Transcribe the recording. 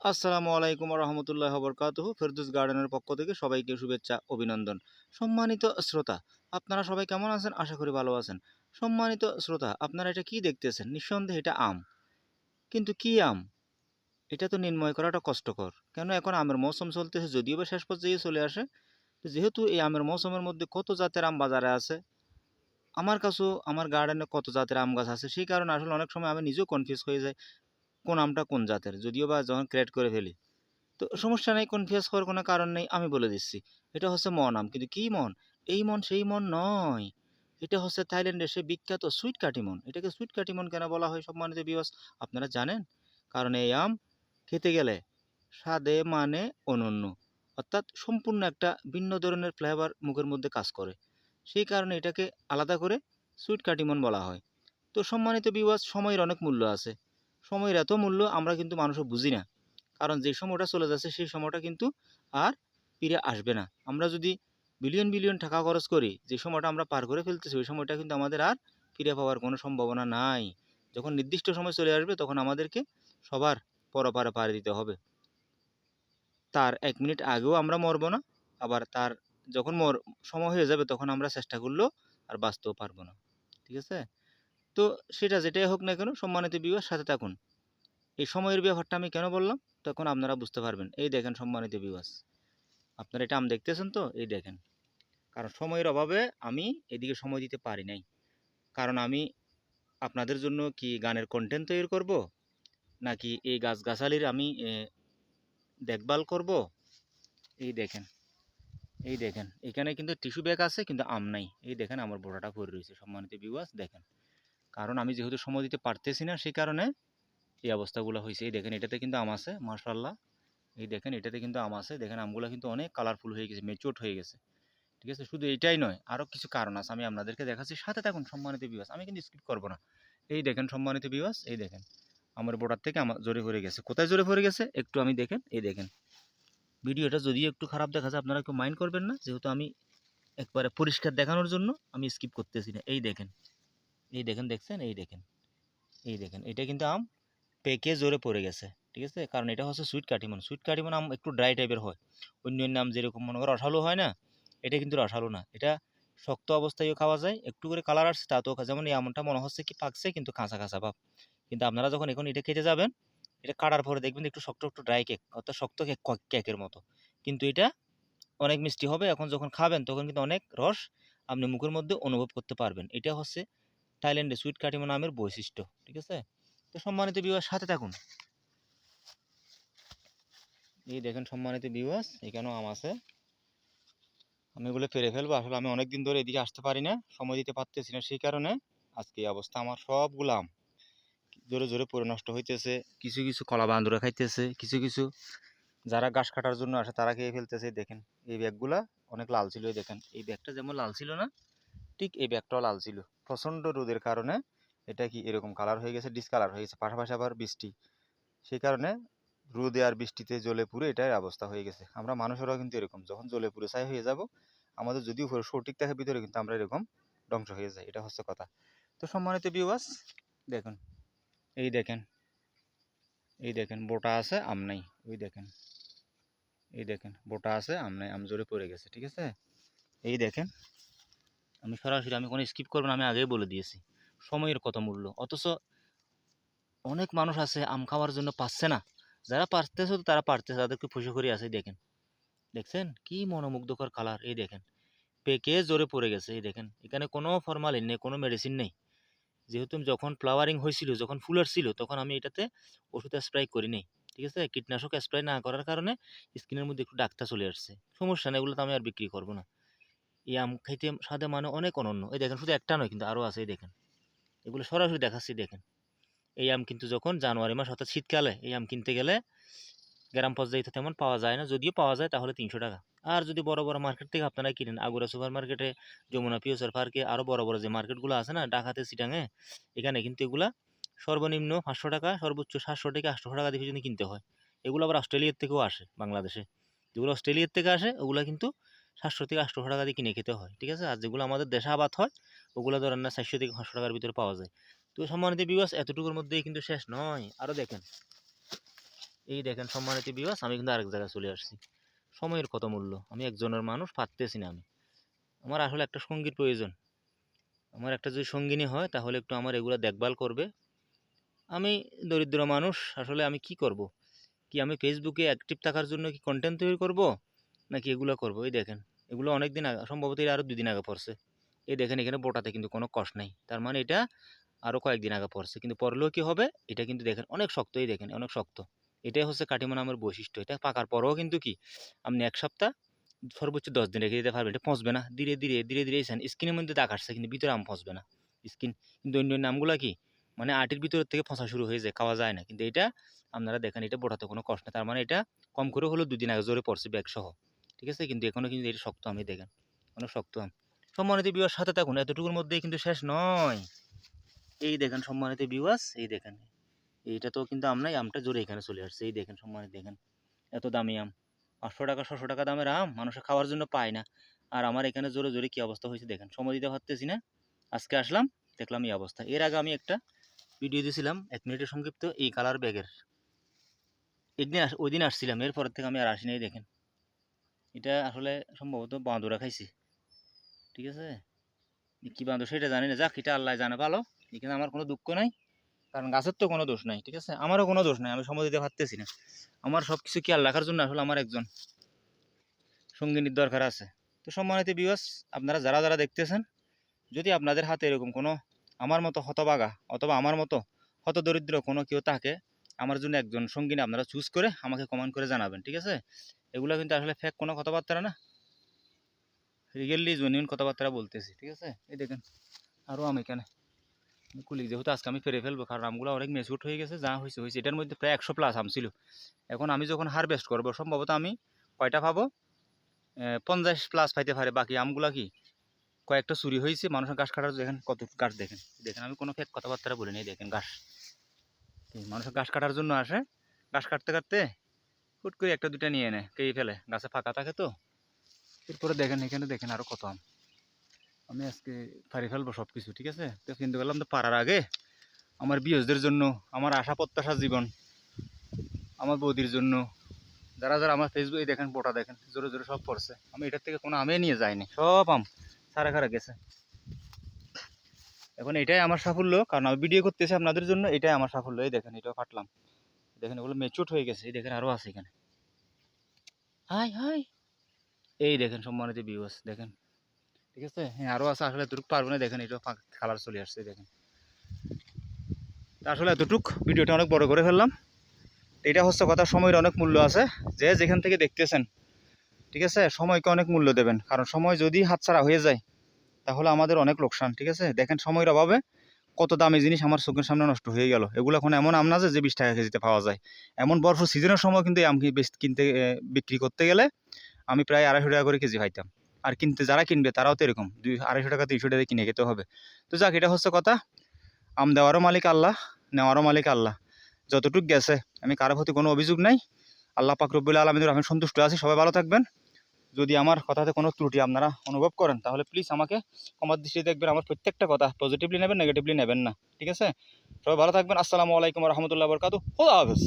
আসসালামু আলাইকুম রহমতুল্লাহ বরকাতুহ ফেরদুস গার্ডেনের পক্ষ থেকে সবাইকে শুভেচ্ছা, অভিনন্দন। সম্মানিত শ্রোতা, আপনারা সবাই কেমন আছেন? আশা করি ভালো আছেন। সম্মানিত শ্রোতা, আপনারা এটা কি দেখতেছেন? নিঃসন্দেহে এটা আম। কিন্তু কি আম? এটা তো নির্ময় করাটা কষ্টকর। কেন এখন আমের মৌসুম চলতেছে? যদিও বা শেষ পর্যায়ে চলে আসে। যেহেতু এই আমের মৌসুমের মধ্যে কত জাতের আম বাজারে আছে, আমার কাছেও, আমার গার্ডেনে কত জাতের আম গাছ আছে, সেই কারণে আসলে অনেক সময় আমি নিজেও কনফিউজ হয়ে যাই। কোন আমটা কোন জাতের? যদিও বা যখন ক্রিয়েট করে ফেলি। তো সমস্যা নেই কনফিউজ হওয়ার কোনো কারণ নেই, আমি বলে দিচ্ছি। এটা হচ্ছে মন আম। কিন্তু কি মন? এই মন সেই মন নয়। এটা হচ্ছে থাইল্যান্ডের সে বিখ্যাত সুইট কাটিমন এটাকে সুইট কাটিমন কেন বলা হয় সম্মানিত বিবাস আপনারা জানেন? কারণ এই আম খেতে গেলে স্বাদে মানে অনন্য। অর্থাৎ সম্পূর্ণ একটা ভিন্ন ধরনের ফ্লেভার মুখের মধ্যে কাজ করে। সেই কারণে এটাকে আলাদা করে সুইট কাটিমন বলা হয়। তো সম্মানিত বিবাস সময়ের অনেক মূল্য আছে। সময়ের এত মূল্য আমরা কিন্তু মানুষও বুঝি না। কারণ যে সময়টা চলে যাচ্ছে, সেই সময়টা কিন্তু আর ফিরে আসবে না। আমরা যদি বিলিয়ন বিলিয়ন টাকা খরচ করি, যে সময়টা আমরা পার করে ফেলতেছি, ওই সময়টা কিন্তু আমাদের আর ফিরে পাওয়ার কোনো সম্ভাবনা নাই। যখন নির্দিষ্ট সময় চলে আসবে, তখন আমাদেরকে সবার পরপারে পাড়ি দিতে হবে। তার এক মিনিট আগেও আমরা মরবো না, আবার তার যখন মর, সময় হয়ে যাবে, তখন আমরা চেষ্টা করলেও আর বাঁচতেও পারব না। ঠিক আছে? তো সেটা যেটাই হোক না কেন সম্মানিত বিবাহ সাথে থাকুন। এই সময়ের ব্যাপারটা আমি কেন বললাম? তখন আপনারা বুঝতে পারবেন। এই দেখেন সম্মানিত বিবাস আপনারা এটা আম দেখতেছেন তো? এই দেখেন। কারণ সময়ের অভাবে আমি এদিকে সময় দিতে পারি নাই। কারণ আমি আপনাদের জন্য কি গানের কন্টেন্ট তৈরি করব? নাকি এই গাছগাছালির আমি দেখভাল করব? এই দেখেন। এই দেখেন। এখানে কিন্তু টিস্যু ব্যাগ আছে, কিন্তু আম নাই। এই দেখেন আমার বোড়াটা পড়ে রয়েছে। সম্মানিত বিবাস দেখেন। কারণ আমি যেহেতু সময় দিতে পারতেছি না সেই কারণে এই অবস্থাগুলো হয়েছে। এই দেখেন এটাতে কিন্তু আম আছে মার্শাল্লাহ এই দেখেন এটাতে কিন্তু আম আছে। দেখেন আমগুলো কিন্তু অনেক কালারফুল হয়ে গেছে মেচুট হয়ে গেছে। ঠিক আছে? শুধু এটাই নয় আরও কিছু কারণ আছে। আমি আপনাদেরকে দেখাচ্ছি। সাথে থাকুন সম্মানিত বিবাস আমি কিন্তু স্কিপ করব না। এই দেখেন সম্মানিত বিবাস এই দেখেন। আমার বোর্ডার থেকে আমার জোরে পড়ে গেছে। কোথায় জোরে ভরে গেছে? একটু আমি দেখেন, এই দেখেন। ভিডিওটা যদিও একটু খারাপ দেখা যায়, আপনারা কেউ মাইন্ড করবেন না। যেহেতু আমি একবারে পরিষ্কার দেখানোর জন্য আমি স্কিপ করতেছি না। এই দেখেন। এই দেখেন, দেখছেন? এই দেখেন এই দেখেন। এটা কিন্তু আম পেকে জোরে পড়ে গেছে, ঠিক আছে? কারণ এটা হচ্ছে সুইট কাটিমন সুইট কাটিমন আম একটু ড্রাই টাইপের হয়। অন্য অন্য আম যেরকম মনে করো রসালো হয় না, এটা কিন্তু রসালো না। এটা শক্ত অবস্থায়ও খাওয়া যায়, একটু করে কালার আসছে, তাতেও যেমন এই আমনটা মনে হচ্ছে কি পাকছে, কিন্তু কাঁচা কাঁচা ভাব। কিন্তু আপনারা যখন এখন এটা খেতে যাবেন, এটা কাটার পরে দেখবেন একটু শক্ত, একটু ড্রাই কেক অর্থাৎ শক্ত কেক কেকের মতো। কিন্তু এটা অনেক মিষ্টি হবে। এখন যখন খাবেন, তখন কিন্তু অনেক রস আপনি মুখের মধ্যে অনুভব করতে পারবেন। এটা হচ্ছে থাইল্যান্ডে সুইট কাটিমো নামের বৈশিষ্ট্য, ঠিক আছে? তো সম্মানিত বিবাস সাথে থাকুন। এই দেখেন সম্মানিত বিবাস এখানেও আম আছে। আমি এগুলো পেরে ফেলব, আসলে আমি অনেক দিন ধরে এদিকে আসতে পারি না, সময় দিতে পারতেছি না, সেই কারণে আজকে এই অবস্থা আমার সবগুলো আম জোরে জোরে পরে নষ্ট হইতেছে, কিছু কিছু কলা বান্দুরা খাইতেছে, কিছু কিছু যারা ঘাস কাটার জন্য আসে তারা খেয়ে ফেলতেছে দেখেন, এই ব্যাগগুলা অনেক লাল ছিল দেখেন, এই ব্যাগটা যেমন লাল ছিল না, ঠিক এই ব্যাগটাও লাল ছিল। প্রচণ্ড রোদের কারণে এটা কি এরকম কালার হয়ে গেছে ডিসকালার হয়ে গেছে, পাশাপাশি আবার বৃষ্টি। সেই কারণে রোদে আর বৃষ্টিতে জ্বলে পুড়ে এটাই অবস্থা হয়ে গেছে। আমরা মানুষেরাও কিন্তু এরকম, যখন জ্বলে পুড়ে ছাই হয়ে যাব, আমাদের যদিও উপরে সঠিক থাকে ভিতরে কিন্তু আমরা এরকম ধ্বংস হয়ে যাই, এটা হচ্ছে কথা। তো সম্মানিত বিওয়াস দেখুন, এই দেখেন এই দেখেন, বোটা আছে, আম নাই, ওই দেখেন, এই দেখেন, বোটা আছে, আম নাই, আম জোরে পড়ে গেছে, ঠিক আছে? এই দেখেন আমি সরাসরি, আমি কোনো স্কিপ করব না, আমি আগেই বলে দিয়েছি। সময়ের কত মূল্য? অথচ অনেক মানুষ আছে, আম খাওয়ার জন্য পাচ্ছে না। যারা পারতেছে তো তারা পারতেছে, তাদেরকে খুশি করে আছে দেখেন। দেখছেন? কি মনোমুগ্ধকর কালার এই দেখেন। পেকে জোরে পড়ে গেছে, এই দেখেন। এখানে কোনো ফরমালিন নেই, কোনো মেডিসিন নেই। যেহেতু যখন ফ্লাওয়ারিং হয়েছিল, যখন ফুল ছিল তখন আমি এটাতে ওষুধ স্প্রে করি নেই। ঠিক আছে? কীটনাশক স্প্রে না করার কারণে স্কিনের মধ্যে একটু ডাক্তার চলে আসছে। সমস্যা নেই, এগুলো তো আমি আর বিক্রি করব না। এই আম খাইতে স্বাদে মানে অনেক অনন্য। এই দেখেন, শুধু একটা নয় কিন্তু আরও আছে, এই দেখেন। এগুলো সরাসরি দেখাচ্ছি, দেখেন। এই আম কিন্তু যখন জানুয়ারি মাস অর্থাৎ শীতকালে এই আম কিনতে গেলে গ্রাম পর্যায়ে তেমন পাওয়া যায় না। যদিও পাওয়া যায়, তাহলে তিনশো টাকা। আর যদি বড় বড় মার্কেট থেকে আপনারা কিনেন, আগুরা সুপার মার্কেটে যমুনা পিওসার পার্কে আরও বড় বড় যে মার্কেটগুলো আছে না, ডাকাতে সিটাঙে এখানে কিন্তু এগুলা সর্বনিম্ন পাঁচশো টাকা, সর্বোচ্চ সাতশো থেকে আটশো টাকা দিয়ে যদি কিনতে হয়। এগুলো আবার অস্ট্রেলিয়ার থেকেও আসে বাংলাদেশে। যেগুলো অস্ট্রেলিয়ার থেকে আসে, ওগুলো কিন্তু সাতশো থেকে আটশো টাকা দিয়ে কিনে খেতে হয়, ঠিক আছে? আর যেগুলো আমাদের দেশে আবাদ হয়, ওগুলো ধরেন না চারশো থেকে পাঁচশো টাকার ভিতরে পাওয়া যায়। তো সম্মানিত বিবাস এতটুকুর মধ্যেই কিন্তু শেষ নয়। আরও দেখেন। এই দেখেন সম্মানিত বিবাস আমি কিন্তু আরেক জায়গায় চলে আসছি। সময়ের কত মূল্য? আমি একজনের মানুষ, পারতেছি না আমি। আমার আসলে একটা সঙ্গীর প্রয়োজন। আমার একটা যদি সঙ্গিনী হয়, তাহলে একটু আমার এগুলো দেখভাল করবে। আমি দরিদ্র মানুষ, আসলে আমি কি করব? কি আমি ফেসবুকে অ্যাক্টিভ থাকার জন্য কি কন্টেন্ট তৈরি করব? নাকি এগুলো করব? এই দেখেন, এগুলো অনেক দিন আগে, সম্ভবত এর আরও দুদিন আগে পড়ছে। এই দেখেন, এখানে বোটাতে কিন্তু কোনো কষ্ট নেই। তার মানে এটা আরও কয়েকদিন আগে পড়ছে। কিন্তু পড়লেও কি হবে? এটা কিন্তু দেখেন, অনেক শক্ত, এই দেখেন, অনেক শক্ত। এটাই হচ্ছে কাটিমো নামের বৈশিষ্ট্য। এটা পাকার পরেও কিন্তু কি, আপনি এক সপ্তাহ সর্বোচ্চ দশ দিন রেখে দিতে পারবেন। এটা পচবে না। ধীরে ধীরে ধীরে ধীরে স্কিনের মধ্যে দাগ আসছে, কিন্তু ভিতরে আম পচবে না। স্কিন, কিন্তু অন্য আমগুলো কি মানে আটির ভিতর থেকে ফসা শুরু হয়ে যায়, খাওয়া যায় না। কিন্তু এটা আপনারা দেখেন, এটা বোটাতে কোনো কষ্ট নেই। তার মানে এটা কম করে হলেও দুদিন আগে জোরে পড়ছে ব্যাগ সহ ঠিক আছে? কিন্তু এখনও কিন্তু এটা শক্ত আমি দেখেন, অনেক শক্ত আম। সম্মানিত বিবাস সাথে থাকুন। এতটুকুর মধ্যেই কিন্তু শেষ নয়। এই দেখেন সম্মানিত বিবাস এই দেখেন। এইটা তো কিন্তু আম নাই আমটা জোরে এখানে চলে আসছে। এই দেখেন সম্মানিত, দেখেন, এত দামি আম। পাঁচশো টাকা, ছশো টাকা দামের আম, মানুষে খাওয়ার জন্য পায় না। আর আমার এখানে জোরে জোরে কী অবস্থা হয়েছে দেখেন? সময় দিতে পারতেছি না। আজকে আসলাম, দেখলাম এই অবস্থা। এর আগে আমি একটা ভিডিও দিয়েছিলাম এক মিনিটের সংক্ষিপ্ত, এই কালার ব্যাগের একদিন ওই দিন আসছিলাম, এরপর থেকে আমি আর আসি নাই দেখেন। এটা আসলে সম্ভবত বাঁদুরা খাইছি। ঠিক আছে? কি বাঁদর সেটা জানি না। যাক, এটা আল্লাহ জানে ভালো। এখানে আমার কোনো দুঃখ নাই, কারণ গাছের তো কোনো দোষ নাই, ঠিক আছে? আমারও কোনো দোষ নাই, আমি সময় দিতে পারতেছি না। আমার সব কিছু খেয়াল রাখার জন্য? আসলে আমার একজন সঙ্গিনীর দরকার আছে। তো সম্মানিত বিবাস আপনারা যারা যারা দেখতেছেন, যদি আপনাদের হাতে এরকম কোনো আমার মতো হতবাগা অথবা আমার মতো হতদরিদ্র কোনো কেউ থাকে আমার জন্য একজন সঙ্গিনী আপনারা চুজ করে আমাকে কমেন্ট করে জানাবেন, ঠিক আছে? এগুলো কিন্তু আসলে ফেক কোনো কথাবার্তা না। রিয়েলি জেনুইন কথাবার্তা বলতেছি, ঠিক আছে? এই দেখেন আরও আমি এখানে। কুলি যেহেতু আজকে আমি ফেরে ফেলব, কারণ আমগুলো অনেক মেচুট হয়ে গেছে, যা হয়েছে হয়েছে। এটার মধ্যে প্রায় একশো প্লাস আম ছিল। এখন আমি যখন হারভেস্ট করব, সম্ভবত আমি কয়টা পাবো? পঞ্চাশ প্লাস পাইতে পারে, বাকি আমগুলা কি? কয়েকটা চুরি হয়েছে, মানুষের গাছ কাটার দেখেন কত গাছ দেখেন। দেখেন, আমি কোনো ফেক কথাবার্তা বলিনি, দেখেন গাছ মানুষের গাছ কাটার জন্য আসে? গাছ কাটতে কাটতে হুট করে একটা দুটা নিয়ে নেয় কেই ফেলে। গাছে ফাঁকা থাকে তো। এরপরে দেখেন, এখানে দেখেন আরও কত আম। আমি আজকে পারি ফেলব সব কিছু ঠিক আছে? তো কিন্তু বললাম তো পাড়ার আগে। আমার বিয়সদের জন্য, আমার আশা প্রত্যাশা জীবন, আমার বৌদির জন্য। যারা যারা আমার ফেসবুকে দেখেন পোটা দেখেন, জোরে জোরে সব পড়ছে। আমি এটার থেকে কোনো আমে নিয়ে যাইনি। সব আম সারা খারা গেছে। এখন এটাই আমার সাফল্য, কারণ আমি ভিডিও করতেছি আপনাদের জন্য, এটাই আমার সাফল্য। এই দেখেন, এটাও কাটলাম দেখেন, এগুলো মেচুট হয়ে গেছে। এই দেখেন আরও আছে এখানে। Hi hi. এই দেখেন, সম্মানিত বিউস দেখেন। ঠিক আছে? হ্যাঁ আরও আছে, আসলে এতটুকু পারব না। দেখেন, এটাও কালার চলে আসছে, দেখেন। আসলে এতটুক, ভিডিওটা অনেক বড় করে ফেললাম। এটা হচ্ছে কথা, সময়ের অনেক মূল্য আছে। যে যেখান থেকে দেখতেছেন, ঠিক আছে? সময়কে অনেক মূল্য দেবেন। কারণ সময় যদি হাতছাড়া হয়ে যায় তাহলে আমাদের অনেক লোকসান, ঠিক আছে? দেখেন সময়ের অভাবে কত দামি জিনিস আমার চোখের সামনে নষ্ট হয়ে গেল। এগুলো এখন এমন আম না যে বিশ টাকা কেজিতে পাওয়া যায়। এমন বরফ সিজনের সময় কিন্তু আম কিনতে বিক্রি করতে গেলে আমি প্রায় আড়াইশো টাকা করে কেজি পাইতাম। আর কিনতে, যারা কিনবে তারাও তো এরকম। দুই, আড়াইশো টাকা, তিনশো টাকা কিনে খেতে হবে। তো যাক, এটা হচ্ছে কথা। আম দেওয়ারও মালিক আল্লাহ, নেওয়ারও মালিক আল্লাহ। যতটুক গেছে, আমি কারও প্রতি কোনো অভিযোগ নাই। আল্লাহ পাক রব্বুল আমি সন্তুষ্ট আছি। সবাই ভালো থাকবেন। যদি আমার কথাতে কোনো ত্রুটি আপনারা অনুভব করেন, তাহলে প্লিজ আমাকে আমার দৃষ্টি দেখবেন, আমার প্রত্যেকটা কথা পজিটিভলি নেবেন নেগেটিভলি নেবেন না। ঠিক আছে? সবাই ভালো থাকবেন। আসসালামু আলাইকুম রহমতুল্লাহ বরকাতু হাফেজ।